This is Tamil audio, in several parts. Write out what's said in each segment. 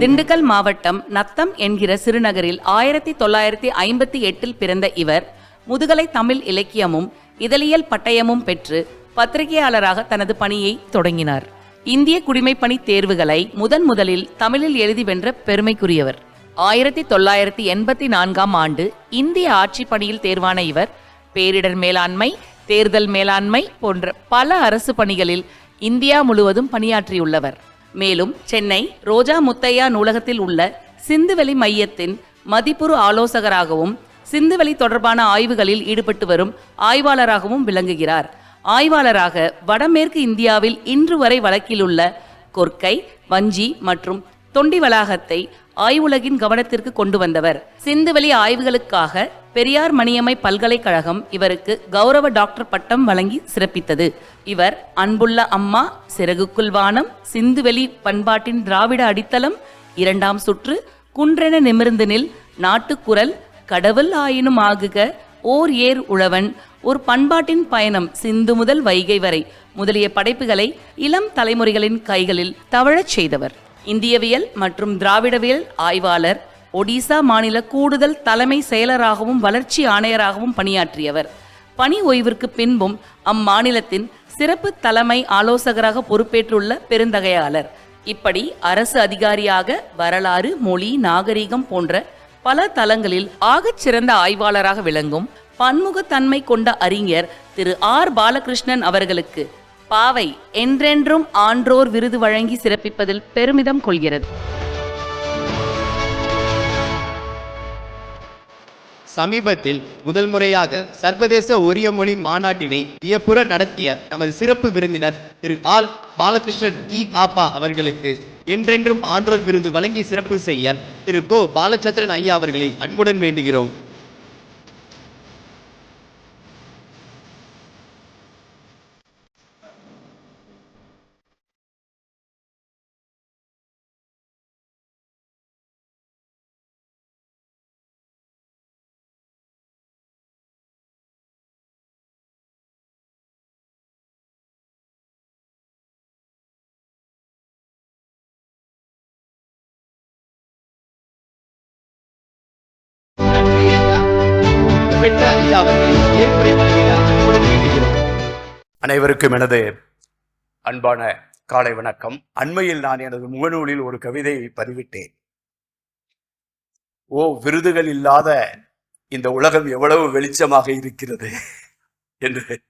திண்டுக்கல் மாவட்டம் நத்தம் என்கிற சிறுநகரில் ஆயிரத்தி தொள்ளாயிரத்தி ஐம்பத்தி எட்டில் பிறந்த இவர் முதுகலை தமிழ் இலக்கியமும் இதழியல் பட்டயமும் பெற்று பத்திரிகையாளராக தனது பணியை தொடங்கினார். இந்திய குடிமைப்பணி தேர்வுகளை முதன் முதலில் தமிழில் எழுதி வென்ற பெருமைக்குரியவர். ஆயிரத்தி தொள்ளாயிரத்தி எண்பத்தி நான்காம் ஆண்டு இந்திய ஆட்சி பணியில் தேர்வான இவர் பேரிடர் மேலாண்மை தேர்தல் மேலாண்மை போன்ற பல அரசு பணிகளில் இந்தியா முழுவதும் பணியாற்றியுள்ளவர். மேலும் சென்னை ரோஜா முத்தையா நூலகத்தில் உள்ள சிந்துவெளி மையத்தின் மதிப்புறு ஆலோசகராகவும் சிந்துவெளி தொடர்பான ஆய்வுகளில் ஈடுபட்டு வரும் ஆய்வாளராகவும் விளங்குகிறார். ஆய்வாளராக வடமேற்கு இந்தியாவில் இன்று வரை வழக்கிலுள்ள கொர்க்கை வஞ்சி மற்றும் தொண்டி வளாகத்தை ஆய்வுலகின் கவனத்திற்கு கொண்டு வந்தவர். சிந்துவெளி ஆய்வுகளுக்காக பெரியார் மணியம்மை பல்கலைக்கழகம் இவருக்கு கௌரவ டாக்டர் பட்டம் வழங்கி சிறப்பித்தது. இவர் அன்புள்ள அம்மா சிறகுக்குள் வானம் சிந்துவெளி பண்பாட்டின் திராவிட அடித்தளம் இரண்டாம் சுற்று குன்றென நிமிர்ந்து நில் நாட்டுக்குரல் கடவுள் ஆயினும் ஆகுக ஓர் ஏர் உழவன் ஒரு பண்பாட்டின் பயணம் சிந்து முதல் வைகை வரை முதலிய படைப்புகளை இளம் தலைமுறைகளின் கைகளில் தவழச் செய்தவர். இந்தியவியல் மற்றும் திராவிடவியல் ஆய்வாளர் ஒடிசா மாநில கூடுதல் தலைமை செயலராகவும் வளர்ச்சி ஆணையராகவும் பணியாற்றியவர். பணி ஓய்விற்கு பின்பும் அம்மாநிலத்தின் சிறப்பு தலைமை ஆலோசகராக பொறுப்பேற்றுள்ள பெருந்தகையாளர். இப்படி அரசு அதிகாரியாக வரலாறு மொழி நாகரிகம் போன்ற பல தளங்களில் ஆகச் சிறந்த ஆய்வாளராக விளங்கும் பன்முகத்தன்மை கொண்ட அறிஞர் திரு ஆர். பாலகிருஷ்ணன் அவர்களுக்கு பாவை என்றென்றும் ஆன்றோர் விருது வழங்கி சிறப்பிப்பதில் பெருமிதம் கொள்கிறது. சமீபத்தில் முதல் முறையாக சர்வதேச ஒரிய மொழி மாநாட்டினை வியப்புற நடத்திய நமது சிறப்பு விருந்தினர் திரு ஆல் பாலகிருஷ்ணன் இ பாப்பா அவர்களுக்கு என்றென்றும் ஆன்றோர் விருது வழங்கி சிறப்பு செய்ய திரு கோ பாலச்சந்திரன் ஐயா அவர்களை அன்புடன் வேண்டுகிறோம். அனைவருக்கும் எனது அன்பான காலை வணக்கம். அண்மையில் நான் எனது முகநூலில் ஒரு கவிதையை பதிவிட்டேன். ஓ விருதுகள் இல்லாத இந்த உலகம் எவ்வளவு வெளிச்சமாக இருக்கிறது என்று.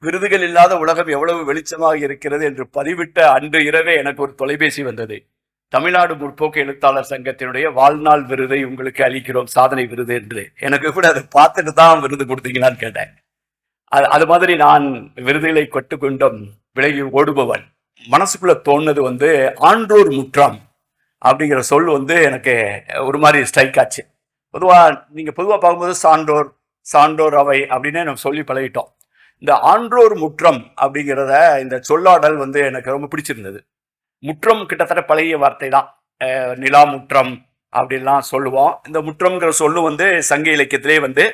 விருதுகள் இல்லாத உலகம் எவ்வளவு வெளிச்சமாக இருக்கிறது என்று பதிவிட்ட அன்று இரவே எனக்கு ஒரு தொலைபேசி வந்தது. தமிழ்நாடு முற்போக்கு எழுத்தாளர் சங்கத்தினுடைய வாழ்நாள் விருதை உங்களுக்கு அளிக்கிறோம் சாதனை விருது என்று. எனக்கு கூட அதை பார்த்துட்டு தான் விருது கொடுத்தீங்களான்னு கேட்டேன். அது அது மாதிரி நான் விருதுகளை கொட்டுக்கொண்டும் விலகி ஓடுபவன். மனசுக்குள்ள தோணுது வந்து ஆன்றோர் முற்றம் அப்படிங்கிற சொல் வந்து எனக்கு ஒரு மாதிரி ஸ்ட்ரைக் ஆச்சு. பொதுவாக நீங்கள் பொதுவாக பார்க்கும்போது சான்றோர் சான்றோர் அவை அப்படின்னு நம்ம சொல்லி பழகிட்டோம். இந்த ஆன்றோர் முற்றம் அப்படிங்கிறத இந்த சொல்லாடல் வந்து எனக்கு ரொம்ப பிடிச்சிருந்தது. முற்றம் கிட்டத்தட்ட பழைய வார்த்தை தான் நிலா முற்றம் அப்படின்லாம் சொல்லுவோம். இந்த முற்றம்ங்கிற சொல்லு வந்து சங்க இலக்கியத்திலே வந்து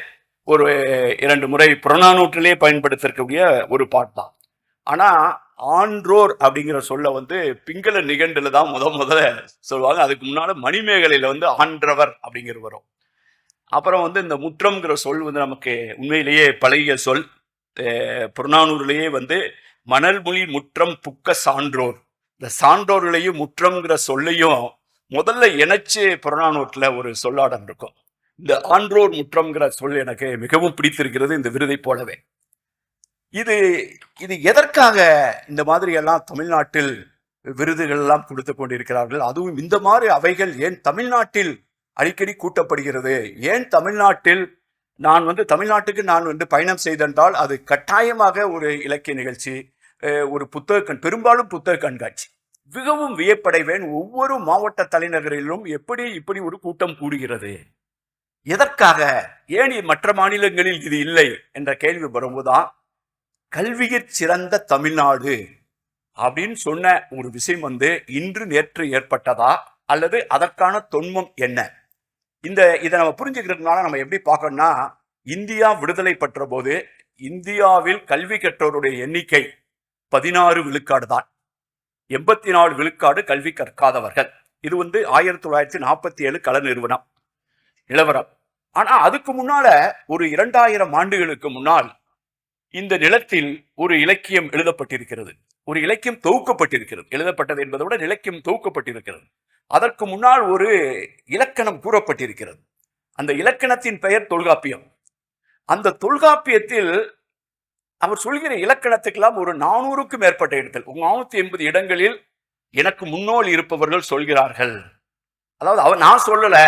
ஒரு இரண்டு முறை புறநானூற்றிலே பயன்படுத்திருக்கக்கூடிய ஒரு பாட்டு தான் ஆனால் ஆன்றோர் அப்படிங்கிற சொல்ல வந்து பிங்கள நிகண்டில் தான் முத முதல்ல சொல்லுவாங்க. அதுக்கு முன்னால் மணிமேகலையில் வந்து ஆன்றவர் அப்படிங்கிற வரும். அப்புறம் வந்து இந்த முற்றம்ங்கிற சொல் வந்து நமக்கு உண்மையிலேயே பழைய சொல். அஹ் புறநானூறுலேயே வந்து மணல்மொழி முற்றம் புக்க சான்றோர். இந்த சான்றோர்களையும் முற்றம்ங்கிற சொல்லையும் முதல்ல இணைச்சு புறநானூற்றில் ஒரு சொல்லாடம் இருக்கும். இந்த ஆன்றோர் முற்றம்ங்கிற சொல் எனக்கு மிகவும் பிடித்திருக்கிறது இந்த விருதை போலவே. இது இது எதற்காக இந்த மாதிரி எல்லாம் தமிழ்நாட்டில் விருதுகள் எல்லாம் கொடுத்து கொண்டிருக்கிறார்கள்? அதுவும் இந்த மாதிரி அவைகள் ஏன் தமிழ்நாட்டில் அடிக்கடி கூட்டப்படுகிறது? ஏன் தமிழ்நாட்டில் நான் வந்து தமிழ்நாட்டுக்கு நான் வந்து பயணம் செய்தென்றால் அது கட்டாயமாக ஒரு இலக்கிய நிகழ்ச்சி ஒரு புத்தக கண் பெரும்பாலும் புத்தக கண்காட்சி மிகவும் வியப்படைவேன் ஒவ்வொரு மாவட்ட தலைநகரிலும் எப்படி இப்படி ஒரு கூட்டம் கூடுகிறது. எதற்காக? ஏன் மற்ற மாநிலங்களில் இது இல்லை? என்ற கேள்வி வரும்போதுதான் கல்வியிற் சிறந்த தமிழ்நாடு அப்படின்னு சொன்ன ஒரு விஷயம் வந்து இன்று நேற்று ஏற்பட்டதா? அல்லது அதற்கான தொன்மம் என்ன? இந்த இதை நம்ம புரிஞ்சுக்கிறதுனால நம்ம எப்படி பார்க்கணும்னா இந்தியா விடுதலை பெற்ற போது இந்தியாவில் கல்வி கற்றோருடைய எண்ணிக்கை பதினாறு விழுக்காடு தான். எண்பத்தி நாலு விழுக்காடு கல்வி கற்காதவர்கள். இது வந்து ஆயிரத்தி தொள்ளாயிரத்தி நாற்பத்தி ஏழு கல நிறுவனம். நிலவரம். ஆனால் அதுக்கு முன்னால ஒரு இரண்டாயிரம் ஆண்டுகளுக்கு முன்னால் இந்த நிலத்தில் ஒரு இலக்கியம் எழுதப்பட்டிருக்கிறது. ஒரு இலக்கியம் தொகுக்கப்பட்டிருக்கிறது. எழுதப்பட்டது என்பதை விட இலக்கியம் தொகுக்கப்பட்டிருக்கிறது. அதற்கு முன்னால் ஒரு இலக்கணம் கூறப்பட்டிருக்கிறது. அந்த இலக்கணத்தின் பெயர் தொல்காப்பியம். அந்த தொல்காப்பியத்தில் அவர் சொல்கிற இலக்கணத்துக்கெல்லாம் ஒரு நானூறுக்கும் மேற்பட்ட இடத்தில் நானூத்தி எண்பது இடங்களில் எனக்கு முன்னோல் இருப்பவர்கள் சொல்கிறார்கள். அதாவது அவர் நான் சொல்லல.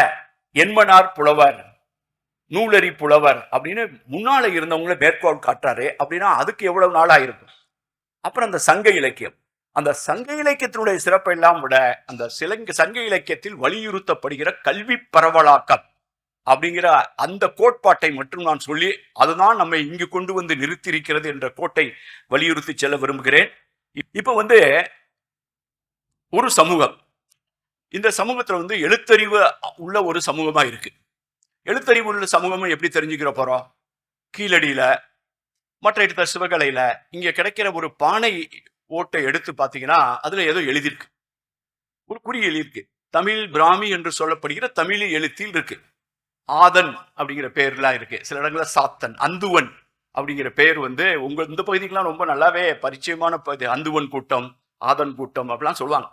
எண்மனார் புலவர் நூலரி புலவர் அப்படின்னு முன்னால இருந்தவங்கள மேற்கோள் காட்டுறாரு. அப்படின்னா அதுக்கு எவ்வளவு நாளாக இருக்கும் அப்புறம் அந்த சங்க இலக்கியம். அந்த சங்க இலக்கியத்தினுடைய சிறப்பை எல்லாம் விட அந்த சிலங்க சங்க இலக்கியத்தில் வலியுறுத்தப்படுகிற கல்வி பரவலாக்கம். அப்படிங்கிற அந்த கோட்பாட்டை மட்டும் நான் சொல்லி அதுதான் நம்மை இங்கு கொண்டு வந்து நிறுத்தியிருக்கிறது என்ற கோட்டை வலியுறுத்தி செல்ல விரும்புகிறேன். இப்- வந்து ஒரு சமூகம். இந்த சமூகத்தில் வந்து எழுத்தறிவு உள்ள ஒரு சமூகமாக இருக்கு. எழுத்தறிவு உள்ள சமூகமும் எப்படி தெரிஞ்சுக்கிற போகிறோம் கீழடியில் மற்ற இடத்துல சிவகலையில் இங்கே கிடைக்கிற ஒரு பானை ஓட்டை எடுத்து பார்த்தீங்கன்னா அதில் ஏதோ எழுதியிருக்கு. ஒரு குறி எழுதியிருக்கு. தமிழ் பிராமி என்று சொல்லப்படுகிற தமிழ் எழுத்தில் இருக்கு. ஆதன் அப்படிங்கிற பேர்லாம் இருக்கு. சில இடங்கள்ல சாத்தன் அந்துவன் அப்படிங்கிற பேர் வந்து உங்க இந்த பகுதிக்கெல்லாம் ரொம்ப நல்லாவே பரிச்சயமான பகுதி அந்துவன் கூட்டம் ஆதன் கூட்டம் அப்படிலாம் சொல்லுவாங்க.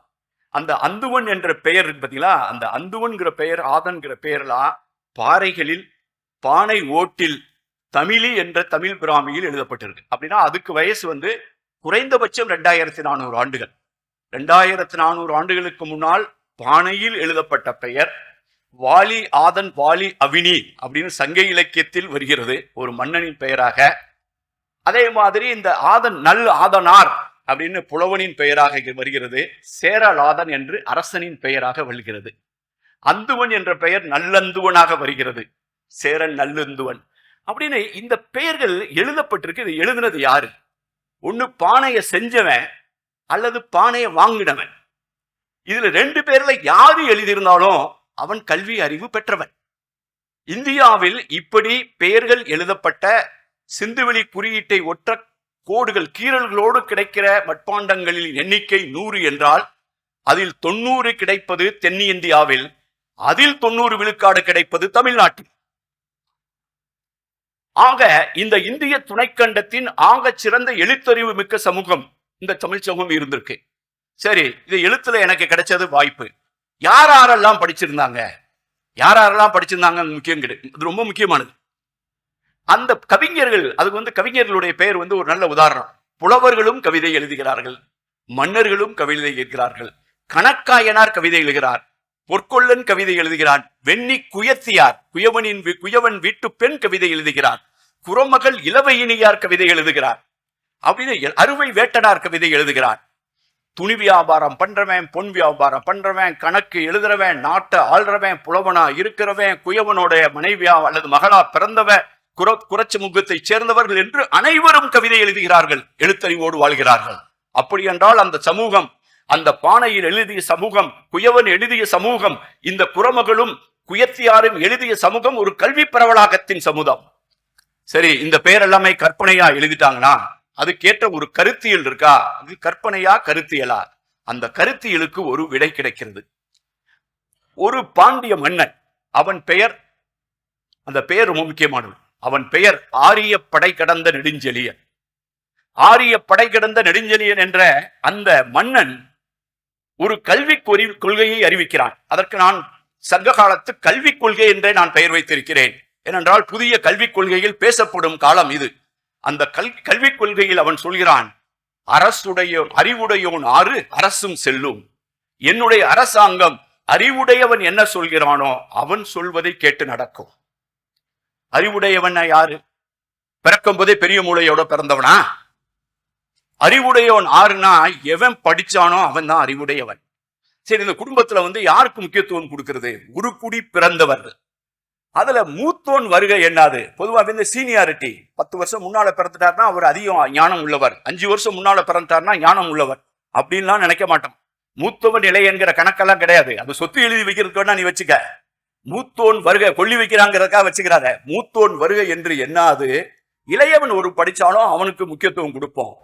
அந்த அந்துவன் என்ற பெயர் இருக்கு பார்த்தீங்களா அந்த அந்துவன்கிற பெயர் ஆதன்கிற பெயர்லாம் பாறைகளில் பானை ஓட்டில் தமிழி என்ற தமிழ் பிராமியில் எழுதப்பட்டிருக்கு. அப்படின்னா அதுக்கு வயசு வந்து குறைந்தபட்சம் ரெண்டாயிரத்தி நானூறு ஆண்டுகள். ரெண்டாயிரத்தி நானூறு ஆண்டுகளுக்கு முன்னால் பானையில் எழுதப்பட்ட பெயர் வாலி ஆதன் வாலி அவினி அப்படின்னு சங்க இலக்கியத்தில் வருகிறது ஒரு மன்னனின் பெயராக. அதே மாதிரி இந்த ஆதன் நல் ஆதனார் அப்படின்னு புலவனின் பெயராக வருகிறது. சேரலாதன் என்று அரசனின் பெயராக வருகிறது. அந்துவன் என்ற பெயர் நல்லந்துவனாக வருகிறது. சேரன் நல்லந்துவன் அப்படின்னு இந்த பெயர்கள் எழுதப்பட்டிருக்கு. இது எழுதுனது யாரு? ஒன்று பானையை செஞ்சவன் அல்லது பானையை வாங்கினவன். இதுல ரெண்டு பேர்ல யாரு எழுதியிருந்தாலும் அவன் கல்வி அறிவு பெற்றவன். இந்தியாவில் இப்படி பெயர்கள் எழுதப்பட்ட சிந்துவெளி குறியீட்டை ஒற்ற கோடுகள் கீறல்களோடு கிடைக்கிற மட்பாண்டங்களின் எண்ணிக்கை நூறு என்றால் அதில் தொண்ணூறு கிடைப்பது தென்னிந்தியாவில் அதில் தொண்ணூறு விழுக்காடு கிடைப்பது தமிழ்நாட்டில். ஆக இந்த இந்திய துணைக்கண்டத்தின் ஆக சிறந்த எழுத்தறிவு மிக்க சமூகம் இந்த தமிழ் சமூகம் இருந்திருக்கு. சரி இது எழுத்துல எனக்கு கிடைச்சது வாய்ப்பு. யார் யாரெல்லாம் படிச்சிருந்தாங்க? யார் யாரெல்லாம் படிச்சிருந்தாங்க முக்கியம் கிடையாது இது ரொம்ப முக்கியமானது. அந்த கவிஞர்கள் அதுக்கு வந்து கவிஞர்களுடைய பெயர் வந்து ஒரு நல்ல உதாரணம். புலவர்களும் கவிதை எழுதுகிறார்கள். மன்னர்களும் கவிதை எழுதுகிறார்கள். கணக்காயனார் கவிதை எழுதுகிறார். பொற்கொள்ளன் கவிதை எழுதுகிறான். வெண்ணி குயத்தியார் குயவனின் குயவன் வீட்டு பெண் கவிதை எழுதுகிறார். குரமகள் இளவையினியார் கவிதை எழுதுகிறார். அப்படின்னு அறுவை வேட்டனார் கவிதை எழுதுகிறார். துணி வியாபாரம் பண்றவன் பொன் வியாபாரம் பண்றவன் கணக்கு எழுதுறவன் நாட்டை ஆள்றவன் புலவனா இருக்கிறவன் குயவனுடைய மனைவியா அல்லது மகளா பிறந்தவன் குர குறைச்சி முகத்தைச் சேர்ந்தவர்கள் என்று அனைவரும் கவிதை எழுதுகிறார்கள் எழுத்தறிவோடு வாழ்கிறார்கள். அப்படி என்றால் அந்த சமூகம் அந்த பானையில் எழுதிய சமூகம் குயவன் எழுதிய சமூகம் இந்த குரமகளும் குயத்தியாரும் எழுதிய சமூகம் ஒரு கல்வி பரவலாகத்தின் சமூகம். சரி இந்த பெயர் எல்லாமே கற்பனையா எழுதிட்டாங்கன்னா அதுக்கேற்ற ஒரு கருத்தியல் இருக்கா? அது கற்பனையா கருத்தியலா? அந்த கருத்தியலுக்கு ஒரு விடை கிடைக்கிறது. ஒரு பாண்டிய மன்னன் அவன் பெயர் அந்த பெயர் ரொம்ப முக்கியமானது. அவன் பெயர் ஆரிய படை கடந்த நெடுஞ்செழியன். ஆரிய படை கடந்த நெடுஞ்செழியன் என்ற அந்த மன்னன் ஒரு கல்விக் கொள்கையை அறிவிக்கிறான். அதற்கு நான் சங்க காலத்து கல்விக் கொள்கை என்றே நான் பெயர் வைத்திருக்கிறேன். ஏனென்றால் புதிய கல்விக் கொள்கையில் பேசப்படும் காலம் இது. அந்த கல் கல்விக் கொள்கையில் அவன் சொல்கிறான் அரசுடைய அறிவுடையோன் ஆறு அரசும் செல்லும். என்னுடைய அரசாங்கம் அறிவுடையவன் என்ன சொல்கிறானோ அவன் சொல்வதை கேட்டு நடக்கும். அறிவுடையவன் யாரு? பிறக்கும் போதே பெரிய மூளையோட பிறந்தவனா? அறிவுடையவன் ஆறுனா எவன் படிச்சானோ அவன் தான் அறிவுடையவன். சரி இந்த குடும்பத்துல வந்து யாருக்கு முக்கியத்துவம் கொடுக்கிறது? குருக்குடி பிறந்தவர். அதுல மூத்தோன் வருகை என்னது? பொதுவாக இந்த சீனியாரிட்டி. பத்து வருஷம் முன்னால பிறந்துட்டாருன்னா அவர் அதிகம் ஞானம் உள்ளவர். அஞ்சு வருஷம் முன்னால பிறந்துட்டாருன்னா ஞானம் உள்ளவர். அப்படின்லாம் நினைக்க மாட்டோம். மூத்தவன் நிலை என்கிற கணக்கெல்லாம் கிடையாது. அது சொத்து எழுதி வைக்கிறதுக்கு வேணா நீ வச்சுக்க. மூத்தோன் வருகை கொள்ளி வைக்கிறாங்கிறதுக்காக வச்சுக்கிறாத. மூத்தோன் வருகை என்று என்னாது? இளையவன் ஒரு படிச்சாலும் அவனுக்கு முக்கியத்துவம் கொடுப்போம்.